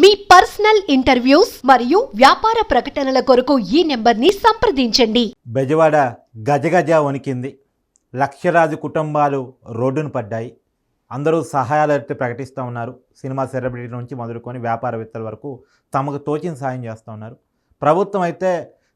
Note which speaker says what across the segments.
Speaker 1: మీ personal interviews మరియు వ్యాపార ప్రకటనల కొరకు ఈ నెంబర్ని సంప్రదించండి.
Speaker 2: బెజవాడ గజగజ వణికింది. లక్షరాజు కుటుంబాలు రోడ్డును పడ్డాయి. అందరూ సహాయాలు ప్రకటిస్తూ ఉన్నారు. సినిమా సెలబ్రిటీ నుంచి మొదలుకొని వ్యాపారవేత్తల వరకు తమకు తోచిన సాయం చేస్తూ ఉన్నారు. ప్రభుత్వం అయితే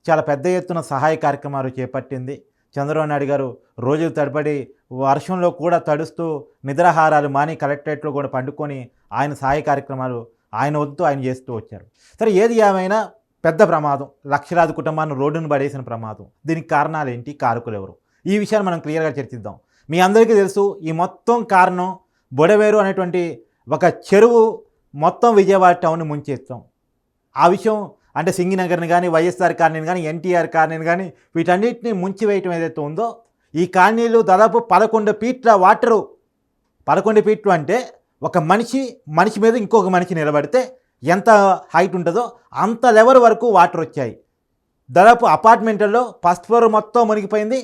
Speaker 2: చాలా పెద్ద ఎత్తున సహాయ కార్యక్రమాలు చేపట్టింది. చంద్రబాబు నాయుడు గారు రోజులు తడబడి వర్షంలో కూడా తడుస్తూ నిద్రాహారాలు మాని కలెక్టరేట్లో కూడా పండుకొని ఆయన సహాయ కార్యక్రమాలు ఆయన వద్దు ఆయన చేస్తూ వచ్చారు. సరే ఏది ఏమైనా పెద్ద ప్రమాదం లక్షలాది కుటుంబాన్ని రోడ్డును పడేసిన ప్రమాదం. దీనికి కారణాలు ఏంటి? కారకులు ఎవరు? ఈ విషయాన్ని మనం క్లియర్గా చర్చిద్దాం. మీ అందరికీ తెలుసు ఈ మొత్తం కారణం బొడవేరు అనేటువంటి ఒక చెరువు మొత్తం విజయవాడ టౌన్ ముంచేస్తాం. ఆ విషయం అంటే సింగినగర్ని కానీ వైఎస్ఆర్ కాలనీని కానీ ఎన్టీఆర్ కాలనీని కానీ వీటన్నిటిని ముంచివేయటం ఏదైతే ఉందో ఈ కాలనీలు దాదాపు పదకొండు ఫీట్ల వాటరు. పదకొండు ఫీట్లు అంటే ఒక మనిషి మనిషి మీద ఇంకొక మనిషి నిలబడితే ఎంత హైట్ ఉంటుందో అంత లెవెల్ వరకు వాటర్ వచ్చాయి. దాదాపు అపార్ట్మెంట్లలో ఫస్ట్ ఫ్లోర్ మొత్తం మునిగిపోయింది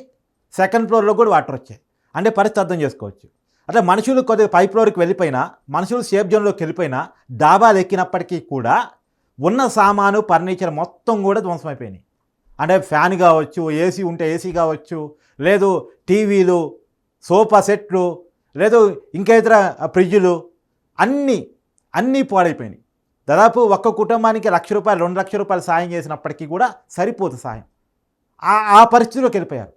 Speaker 2: సెకండ్ ఫ్లోర్లో కూడా వాటర్ వచ్చాయి. అంటే పరిస్థితి అర్థం చేసుకోవచ్చు. అట్లా మనుషులు కొద్దిగా పై ఫ్లోర్కి వెళ్ళిపోయినా మనుషులు సేఫ్ జోన్లోకి వెళ్ళిపోయినా డాబాలు ఎక్కినప్పటికీ కూడా ఉన్న సామాను ఫర్నిచర్ మొత్తం కూడా ధ్వంసమైపోయినాయి అంటే ఫ్యాన్ కావచ్చు ఏసీ ఉంటే ఏసీ కావచ్చు లేదు టీవీలు సోఫా సెట్లు లేదు ఇంకా ఇతర ఫ్రిడ్జులు అన్నీ అన్నీ పాడైపోయినాయి. దాదాపు ఒక్క కుటుంబానికి లక్ష రూపాయలు రెండు లక్షల రూపాయలు సాయం చేసినప్పటికీ కూడా సరిపోదు సాయం. ఆ ఆ పరిస్థితిలోకి వెళ్ళిపోయారు.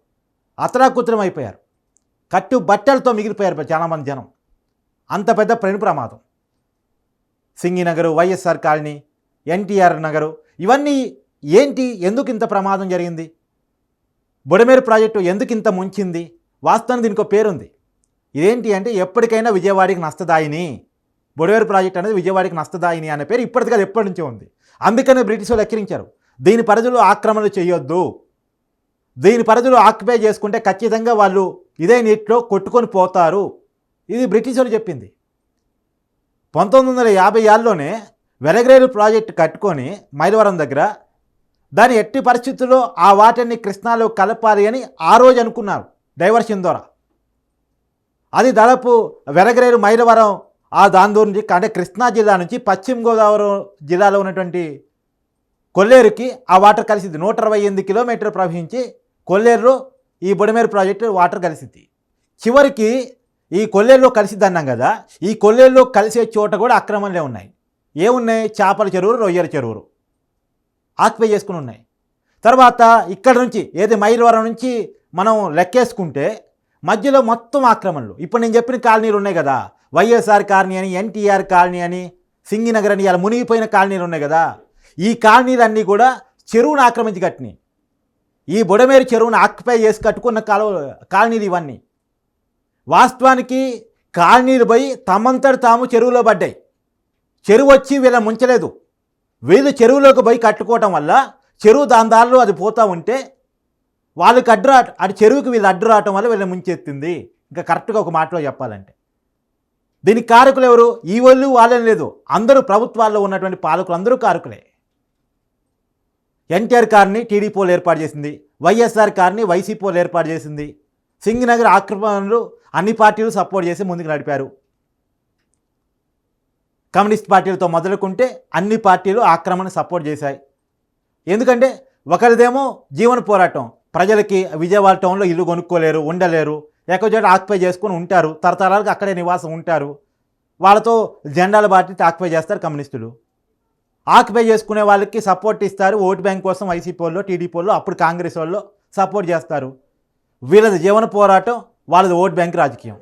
Speaker 2: అతరాకుతరం అయిపోయారు. కట్టు బట్టలతో మిగిలిపోయారు చాలామంది జనం. అంత పెద్ద ప్రేణు ప్రమాదం. సింగినగరు వైఎస్ఆర్ కాలనీ ఎన్టీఆర్ నగరు ఇవన్నీ ఏంటి ఎందుకు ఇంత ప్రమాదం జరిగింది? బుడమేరు ప్రాజెక్టు ఎందుకు ఇంత ముంచింది? వాస్తవానికి దీనికి పేరుంది. ఇదేంటి అంటే ఎప్పటికైనా విజయవాడకి నష్టదాయిని. బుడవేరు ప్రాజెక్ట్ అనేది విజయవాడకి నష్టదాయిని అనే పేరు ఇప్పటికీ అది ఎప్పటి నుంచే ఉంది. అందుకనే బ్రిటిష్ వాళ్ళు ఎక్కిరించారు దీని పరిధిలో ఆక్రమణలు చేయొద్దు. దీని పరిధిలో ఆక్యుపై చేసుకుంటే ఖచ్చితంగా వాళ్ళు ఇదే నీటిలో కొట్టుకొని పోతారు. ఇది బ్రిటిష్ వాళ్ళు చెప్పింది. పంతొమ్మిది వందల యాభై ఏళ్ళలోనే వెలగ్రేలు ప్రాజెక్టు కట్టుకొని మైలవరం దగ్గర దాని ఎట్టి పరిస్థితుల్లో ఆ వాటిని కృష్ణాలో కలపాలి అని ఆ రోజు అనుకున్నారు డైవర్షన్ ద్వారా. అది దాదాపు వెనగరేరు మైలవరం ఆ దాని దూరం నుంచి అంటే కృష్ణా జిల్లా నుంచి పశ్చిమ గోదావరి జిల్లాలో ఉన్నటువంటి కొల్లేరుకి ఆ వాటర్ కలిసింది. నూట అరవై ఎనిమిది కిలోమీటర్ ప్రవహించి కొల్లేరులో ఈ బుడమేరు ప్రాజెక్టు వాటర్ కలిసింది. చివరికి ఈ కొల్లేరులో కలిసిద్ది అన్నాం కదా ఈ కొల్లేరులో కలిసే చోట కూడా అక్రమంలో ఉన్నాయి. ఏమున్నాయి? చేపల చెరువులు రొయ్యల చెరువులు ఆక్యుపై చేసుకుని ఉన్నాయి. తర్వాత ఇక్కడ నుంచి ఏది మైలవరం నుంచి మనం లెక్కేసుకుంటే మధ్యలో మొత్తం ఆక్రమణలు. ఇప్పుడు నేను చెప్పిన కాలనీలు ఉన్నాయి కదా. వైఎస్ఆర్ కాలనీ అని ఎన్టీఆర్ కాలనీ అని సింగినగర్ అని ఇలా మునిగిపోయిన కాలనీలు ఉన్నాయి కదా. ఈ కాలనీలన్నీ కూడా చెరువును ఆక్రమించి కట్టినాయి. ఈ బుడమేరు చెరువును ఆక్యుపై చేసి కట్టుకున్న కాలువ కాలనీలు ఇవన్నీ. వాస్తవానికి కాలనీలు పోయి తమంతటి తాము చెరువులో పడ్డాయి. చెరువు వచ్చి వీళ్ళ ముంచలేదు. వీళ్ళు చెరువులోకి పోయి కట్టుకోవటం వల్ల చెరువు దాని దారిలో అది పోతూ ఉంటే వాళ్ళకి అడ్డు రా అటు చెరువుకి వీళ్ళు అడ్డు రావటం వల్ల వీళ్ళని ముంచెత్తింది. ఇంకా కరెక్ట్గా ఒక మాటలో చెప్పాలంటే. దీనికి కారకులు ఎవరు? ఈ వాళ్ళు వాళ్ళని లేదు. అందరూ ప్రభుత్వాల్లో ఉన్నటువంటి పాలకులు అందరూ కారకులే. ఎన్టీఆర్ కార్ని టీడీపీలు ఏర్పాటు చేసింది. వైఎస్ఆర్ కార్ని వైసీపీలు ఏర్పాటు చేసింది. సింగనగర్ ఆక్రమణలు అన్ని పార్టీలు సపోర్ట్ చేసి ముందుకు నడిపారు. కమ్యూనిస్ట్ పార్టీలతో మొదలుకుంటే అన్ని పార్టీలు ఆక్రమణ సపోర్ట్ చేశాయి. ఎందుకంటే ఒకరిదేమో జీవన పోరాటం ప్రజలకి విజయవాడ టౌన్లో ఇల్లు కొనుక్కోలేరు ఉండలేరు. ఎక్కడో చోట ఆక్యుపై చేసుకొని ఉంటారు. తరతరాలకు అక్కడే నివాసం ఉంటారు. వాళ్ళతో జెండాలు బాటి ఆక్యుపై చేస్తారు కమ్యూనిస్టులు. ఆక్యుపై చేసుకునే వాళ్ళకి సపోర్ట్ ఇస్తారు. ఓటు బ్యాంక్ కోసం వైసీపీ వాళ్ళు టీడీపీ వాళ్ళు అప్పుడు కాంగ్రెస్ వాళ్ళు సపోర్ట్ చేస్తారు. వీళ్ళది జీవన పోరాటం వాళ్ళది ఓట్ బ్యాంక్ రాజకీయం.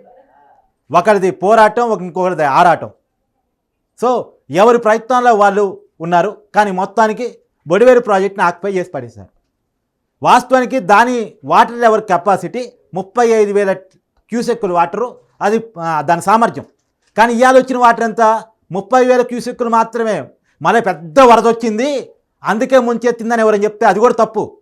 Speaker 2: ఒకరిది పోరాటం ఒక ఇంకొకరిది ఆరాటం. సో ఎవరి ప్రయత్నంలో వాళ్ళు ఉన్నారు కానీ మొత్తానికి బొడివేరు ప్రాజెక్ట్ని ఆక్యుపై చేసి పడేశారు. వాస్తవానికి దాని వాటర్ లెవర్ కెపాసిటీ ముప్పై ఐదు వేల క్యూసెక్కులు వాటరు. అది దాని సామర్థ్యం. కానీ ఇవాళ వచ్చిన వాటర్ ఎంత? ముప్పై వేల క్యూసెక్కులు మాత్రమే. మళ్ళీ పెద్ద వరద వచ్చింది. అందుకే ముంచెత్తిందని ఎవరైనా చెప్తే అది కూడా తప్పు.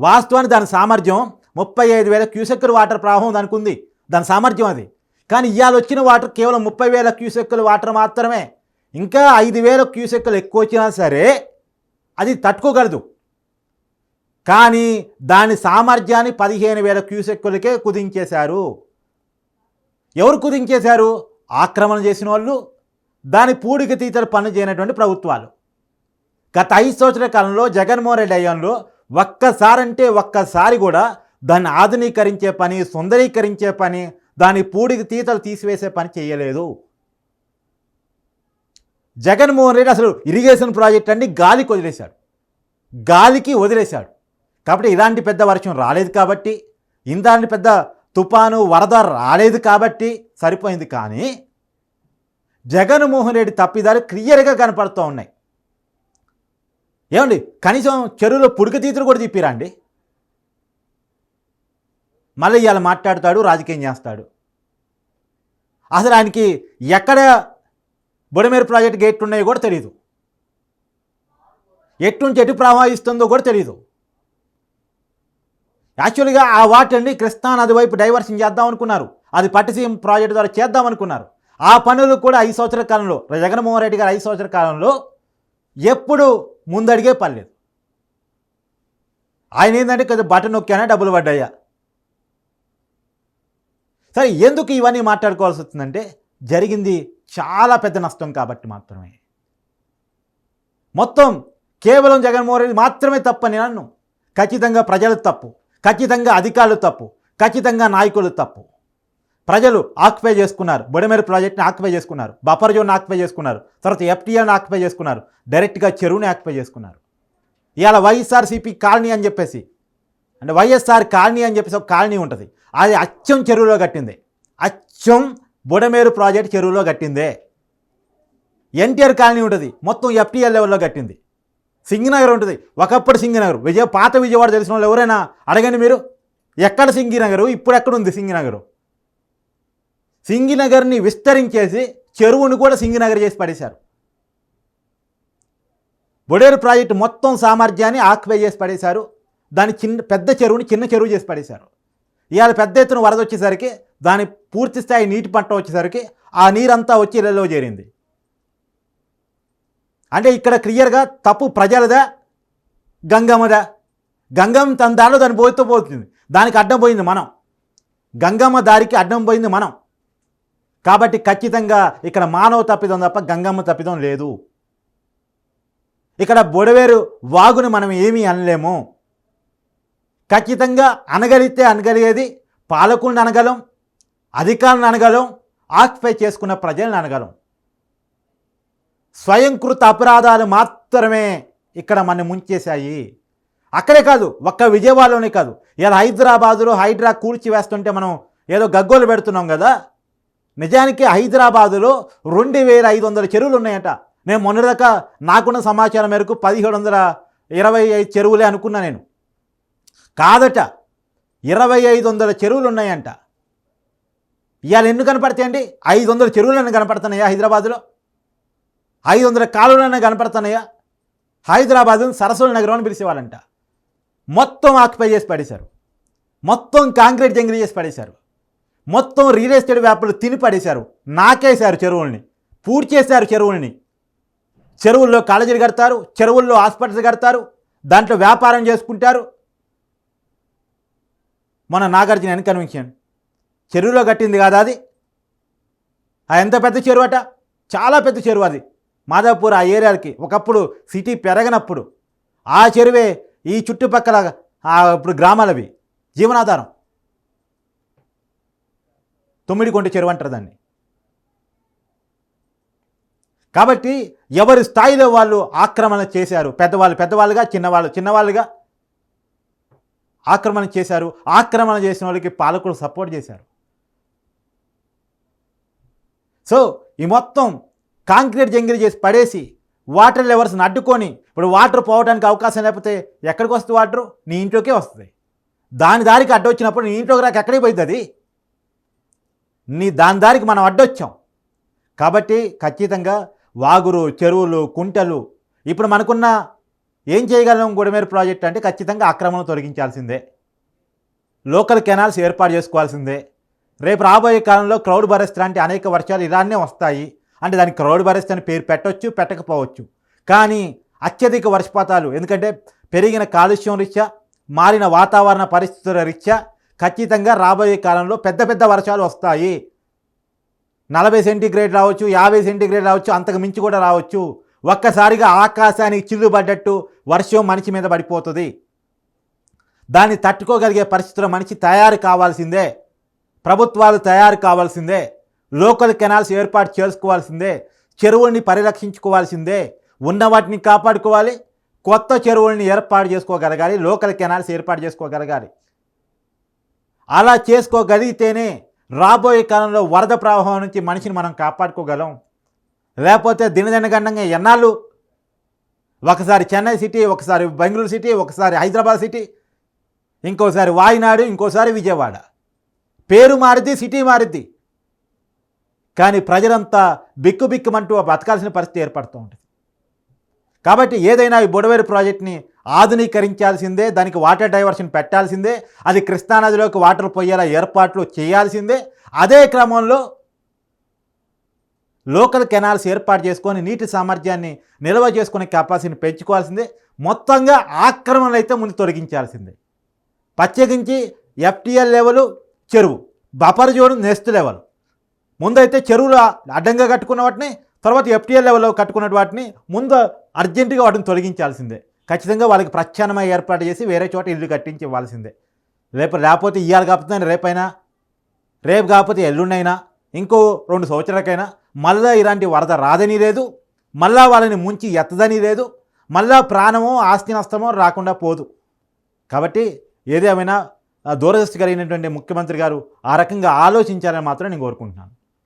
Speaker 2: వాస్తవానికి దాని సామర్థ్యం ముప్పై ఐదు వేల క్యూసెక్కులు వాటర్ ప్రవాహం దానికి ఉంది దాని సామర్థ్యం అది. కానీ ఇవాళ వచ్చిన వాటర్ కేవలం ముప్పై వేల క్యూసెక్కులు వాటర్ మాత్రమే. ఇంకా ఐదు వేల క్యూసెక్కులు ఎక్కువ వచ్చినా సరే అది తట్టుకోగలదు. కానీ దాని సామర్థ్యాన్ని పదిహేను వేల క్యూసెక్కులకే కుదించేశారు. ఎవరు కుదించేశారు? ఆక్రమణ చేసిన వాళ్ళు దాని పూడిక తీతలు పనులు చేయనటువంటి ప్రభుత్వాలు. గత ఐదు సంవత్సరాల కాలంలో జగన్మోహన్ రెడ్డి అయ్యంలో ఒక్కసారంటే ఒక్కసారి కూడా దాన్ని ఆధునీకరించే పని సుందరీకరించే పని దాని పూడికి తీతలు తీసివేసే పని చేయలేదు. జగన్మోహన్ రెడ్డి అసలు ఇరిగేషన్ ప్రాజెక్ట్ అన్ని గాలికి వదిలేశాడు. గాలికి వదిలేశాడు. కాబట్టి ఇలాంటి పెద్ద వర్షం రాలేదు కాబట్టి ఇందాంటి పెద్ద తుఫాను వరద రాలేదు కాబట్టి సరిపోయింది కానీ జగన్మోహన్ రెడ్డి తప్పిదాలు క్లియర్గా కనపడుతూ ఉన్నాయి. ఏమండి కనీసం చెరువులో పుడికతీతులు కూడా తిప్పిరండి మళ్ళీ ఇవాళ మాట్లాడతాడు రాజకీయం చేస్తాడు. అసలు ఆయనకి ఎక్కడ బుడమేరు ప్రాజెక్ట్ గేట్లు ఉన్నాయో కూడా తెలియదు ఎటు నుంచి ఎటు ప్రవహిస్తుందో కూడా తెలియదు యాక్చువల్గా ఆ వాటర్ని కృష్ణానది వైపు డైవర్షన్ చేద్దాం అనుకున్నారు. అది పట్టిసీమ ప్రాజెక్టు ద్వారా చేద్దాం అనుకున్నారు. ఆ పనులు కూడా ఐదు సంవత్సరాల కాలంలో జగన్మోహన్ రెడ్డి గారు ఐదు సంవత్సరాల కాలంలో ఎప్పుడు ముందడిగే పర్లేదు ఆయన ఏంటంటే కొద్దిగా బటన్ నొక్కానే డబ్బులు పడ్డాయా? సరే ఎందుకు ఇవన్నీ మాట్లాడుకోవాల్సి వస్తుందంటే జరిగింది చాలా పెద్ద నష్టం కాబట్టి మాత్రమే. మొత్తం కేవలం జగన్మోహన్ రెడ్డి మాత్రమే తప్పని నన్ను ఖచ్చితంగా ప్రజలు తప్పు. ఖచ్చితంగా అధికారులు తప్పు. ఖచ్చితంగా నాయకులు తప్పు. ప్రజలు ఆక్యుపై చేసుకున్నారు. బుడమేరు ప్రాజెక్ట్ని ఆక్యుపై చేసుకున్నారు. బఫర్ జోన్ ఆక్యుపై చేసుకున్నారు. తర్వాత ఎఫ్టీఆర్ని ఆక్యుపై చేసుకున్నారు. డైరెక్ట్గా చెరువుని ఆక్యుపై చేసుకున్నారు. ఇవాళ వైఎస్ఆర్సీపీ కాలనీ అని చెప్పేసి అంటే వైఎస్ఆర్ కాలనీ అని చెప్పేసి ఒక కాలనీ ఉంటుంది. అది అచ్చం చెరువులో కట్టింది. అచ్చం బుడమేరు ప్రాజెక్ట్ చెరువులో కట్టిందే. ఎన్టీఆర్ కాలనీ ఉంటుంది. మొత్తం ఎఫ్టీఎల్ లెవెల్లో కట్టింది. సింగినగర్ ఉంటుంది. ఒకప్పుడు సింగినగర్. విజయ పాత విజయవాడ తెలిసిన వాళ్ళు ఎవరైనా అడగండి మీరు. ఎక్కడ సింగినగరు? ఇప్పుడు ఎక్కడ ఉంది సింగినగరు? సింగినగర్ని విస్తరించేసి చెరువును కూడా సింగినగర్ చేసి పడేశారు. బొడేరు ప్రాజెక్టు మొత్తం సామర్థ్యాన్ని ఆక్యుపై చేసి పడేశారు. దాని చిన్న పెద్ద చెరువుని చిన్న చెరువు చేసి పడేశారు. ఇవాళ పెద్ద ఎత్తున వరద వచ్చేసరికి దాని పూర్తి స్థాయి నీటి పంట వచ్చేసరికి ఆ నీరంతా వచ్చి ఇళ్ళలో చేరింది. అంటే ఇక్కడ క్లియర్గా తప్పు ప్రజలదా గంగమ్మదా? గంగమ్మ తన దారిలో దాన్ని పోతూ పోతుంది. దానికి అడ్డం పోయింది మనం. గంగమ్మ దారికి అడ్డం పోయింది మనం. కాబట్టి ఖచ్చితంగా ఇక్కడ మానవ తప్పిదం తప్ప గంగమ్మ తప్పిదం లేదు. ఇక్కడ బొడవేరు వాగుని మనం ఏమీ అనలేము. ఖచ్చితంగా అనగలిగితే అనగలిగేది పాలకులను అనగలం అధికారులను అనగలం ఆక్యుపై చేసుకున్న ప్రజలను అనగలం. స్వయంకృత అపరాధాలు మాత్రమే ఇక్కడ మన ముంచేశాయి. అక్కడే కాదు ఒక్క విజయవాడలోనే కాదు. ఇలా హైదరాబాదులో హైడ్రా కూల్చి వేస్తుంటే మనం ఏదో గగ్గోలు పెడుతున్నాం కదా? నిజానికి హైదరాబాదులో రెండు వేల ఐదు వందల చెరువులు ఉన్నాయట. నేను మొన్నటిదాకా నాకున్న సమాచారం మేరకు పదిహేడు వందల ఇరవై ఐదు చెరువులే అనుకున్నా నేను. కాదట ఇరవై ఐదు వందల చెరువులు ఉన్నాయంట. ఇవాళ ఎన్ని కనపడతాయండి? ఐదు వందల చెరువులు కనపడుతున్నాయా హైదరాబాదులో? ఐదు వందల కాలువలైనా కనపడుతున్నాయా హైదరాబాద్ సరస్వల నగరం అని పిలిచేవాళ్ళంట. మొత్తం ఆక్యుపై చేసి పడేశారు. మొత్తం కాంక్రీట్ జంగిలి చేసి పడేశారు. మొత్తం రియల్ ఎస్టేట్ వ్యాపారులు తిని పడేశారు. నాకేశారు చెరువుల్ని. పూర్తి చేశారు చెరువుల్ని. చెరువుల్లో కాలేజీలు కడతారు చెరువుల్లో హాస్పిటల్స్ కడతారు దాంట్లో వ్యాపారం చేసుకుంటారు. మన నాగార్జున ఎన్ కన్విన్షన్ చెరువులో కట్టింది కాదా అది? ఆ ఎంత పెద్ద చెరువు అట? చాలా పెద్ద చెరువు అది. మాదాపూర్ ఆ ఏరియాలకి ఒకప్పుడు సిటీ పెరగనప్పుడు ఆ చెరువే ఈ చుట్టుపక్కల ఇప్పుడు గ్రామాలవి. జీవనాధారం. తొమ్మిది కొంట చెరువు అంటారు దాన్ని. కాబట్టి ఎవరి స్థాయిలో వాళ్ళు ఆక్రమణ చేశారు? పెద్దవాళ్ళు పెద్దవాళ్ళుగా చిన్నవాళ్ళు చిన్నవాళ్ళుగా ఆక్రమణ చేశారు. ఆక్రమణ చేసిన వాళ్ళకి పాలకులు సపోర్ట్ చేశారు. సో ఈ మొత్తం కాంక్రీట్ జంగిల్ చేసి పడేసి వాటర్ లెవర్స్ని అడ్డుకొని ఇప్పుడు వాటర్ పోవడానికి అవకాశం లేకపోతే ఎక్కడికి వస్తుంది వాటర్? నీ ఇంట్లోకే వస్తుంది. దాని దారికి అడ్డొచ్చినప్పుడు నీ ఇంట్లోకి రాక ఎక్కడికి పోతుంది అది? నీ దాని దారికి మనం అడ్డొచ్చాం కాబట్టి ఖచ్చితంగా వాగురు చెరువులు కుంటలు ఇప్పుడు మనకున్న ఏం చేయగలం గుడమేరు ప్రాజెక్ట్ అంటే ఖచ్చితంగా ఆక్రమణ తొలగించాల్సిందే. లోకల్ కెనాల్స్ ఏర్పాటు చేసుకోవాల్సిందే. రేపు రాబోయే కాలంలో క్రౌడ్ బరెస్ట్ లాంటి అనేక వర్షాలు ఇలానే వస్తాయి. అంటే దానికి క్రౌడ్ బరెస్ట్ అని పేరు పెట్టొచ్చు పెట్టకపోవచ్చు. కానీ అత్యధిక వర్షపాతాలు ఎందుకంటే పెరిగిన కాలుష్యం రీత్యా మారిన వాతావరణ పరిస్థితుల రీత్యా ఖచ్చితంగా రాబోయే కాలంలో పెద్ద పెద్ద వర్షాలు వస్తాయి. నలభై సెంటీగ్రేడ్ రావచ్చు యాభై సెంటీగ్రేడ్ రావచ్చు అంతకు మించి కూడా రావచ్చు. ఒక్కసారిగా ఆకాశానికి చిల్లు పడ్డట్టు వర్షం మనిషి మీద పడిపోతుంది. దాన్ని తట్టుకోగలిగే పరిస్థితుల్లో మనిషి తయారు కావాల్సిందే. ప్రభుత్వాలు తయారు కావాల్సిందే. లోకల్ కెనాల్స్ ఏర్పాటు చేసుకోవాల్సిందే చెరువుల్ని పరిరక్షించుకోవాల్సిందే ఉన్న వాటిని కాపాడుకోవాలి కొత్త చెరువుల్ని ఏర్పాటు చేసుకోగలగాలి లోకల్ కెనాల్స్ ఏర్పాటు చేసుకోగలగాలి. అలా చేసుకోగలిగితేనే రాబోయే కాలంలో వరద ప్రవాహం నుంచి మనిషిని మనం కాపాడుకోగలం. లేకపోతే దినదినగండంగా ఎన్నాళ్ళు? ఒకసారి చెన్నై సిటీ ఒకసారి బెంగళూరు సిటీ ఒకసారి హైదరాబాద్ సిటీ ఇంకోసారి వాయినాడు ఇంకోసారి విజయవాడ. పేరు మారిద్ది సిటీ మారిద్ది. కానీ ప్రజలంతా బిక్కుబిక్కుమంటూ బతకాల్సిన పరిస్థితి ఏర్పడుతూ ఉంటుంది. కాబట్టి ఏదైనా ఈ బుడవేరు ప్రాజెక్ట్ని ఆధునీకరించాల్సిందే దానికి వాటర్ డైవర్షన్ పెట్టాల్సిందే అది కృష్ణానదిలోకి వాటర్ పోయేలా ఏర్పాట్లు చేయాల్సిందే అదే క్రమంలో లోకల్ కెనాల్స్ ఏర్పాటు చేసుకొని నీటి సామర్థ్యాన్ని నిల్వ చేసుకునే కెపాసిటీని పెంచుకోవాల్సిందే మొత్తంగా ఆక్రమణలు అయితే ముందు తొలగించాల్సిందే. ప్రత్యేకించి ఎఫ్టీఎల్ లెవెల్ చెరువు బఫర్ జోన్ నెక్స్ట్ లెవెల్. ముందైతే చెరువులు అడ్డంగా కట్టుకున్న వాటిని తర్వాత ఎఫ్టీఎల్ లెవెల్లో కట్టుకున్న వాటిని ముందు అర్జెంటుగా వాటిని తొలగించాల్సిందే. ఖచ్చితంగా వాళ్ళకి ప్రత్యామ్నాయ ఏర్పాటు చేసి వేరే చోట ఇల్లు కట్టించి ఇవ్వాల్సిందే. రేపు లేకపోతే ఇవాళ కాకపోతే రేపైనా రేపు కాకపోతే ఎల్లుండైనా ఇంకో రెండు సంవత్సరాలకైనా మళ్ళా ఇలాంటి వరద రాదని లేదు మళ్ళా వాళ్ళని ముంచి ఎత్తదని లేదు మళ్ళా ప్రాణమో ఆస్తి నష్టమో రాకుండా పోదు. కాబట్టి ఏదేమైనా దూరదృష్టి కలిగినటువంటి ముఖ్యమంత్రి గారు ఆ రకంగా ఆలోచించాలని మాత్రం నేను కోరుకుంటున్నాను.